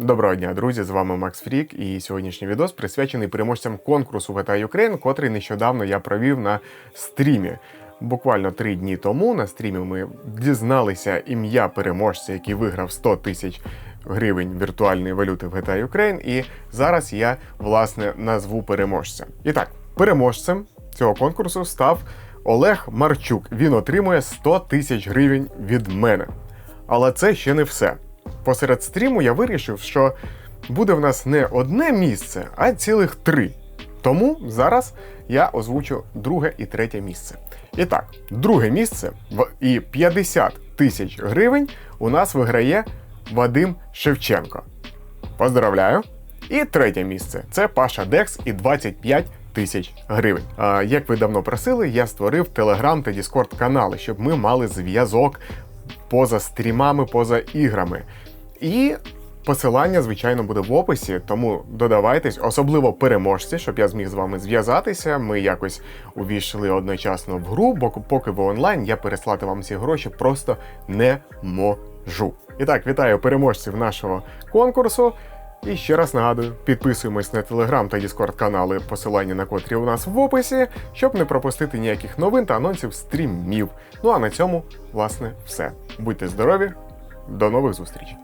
Доброго дня, друзі! З вами Макс Фрік, і сьогоднішній відос присвячений переможцям конкурсу GTA Ukraine, котрий нещодавно я провів на стрімі. Буквально три дні тому на стрімі ми дізналися ім'я переможця, який виграв 100 тисяч гривень віртуальної валюти в GTA Ukraine. І зараз я власне назву переможця. І так, переможцем цього конкурсу став Олег Марчук. Він отримує 100 тисяч гривень від мене. Але це ще не все. Посеред стріму я вирішив, що буде в нас не одне місце, а цілих три. Тому зараз я озвучу друге і третє місце. І так, друге місце в- і 50 тисяч гривень у нас виграє Вадим Шевченко. Поздравляю! І третє місце це Паша Декс і 25 тисяч гривень. А, як ви давно просили, я створив Телеграм та Діскорд канали, щоб ми мали зв'язок поза стрімами, поза іграми. І посилання, звичайно, буде в описі, тому додавайтесь, особливо переможці, щоб я зміг з вами зв'язатися. Ми якось увійшли одночасно в гру, бо поки ви онлайн, я переслати вам ці гроші просто не можу. І так, вітаю переможців нашого конкурсу. І ще раз нагадую, підписуємось на телеграм та Діскорд канали, посилання на котрі у нас в описі, щоб не пропустити ніяких новин та анонсів стрімів. Ну а на цьому, власне, все. Будьте здорові, до нових зустрічей!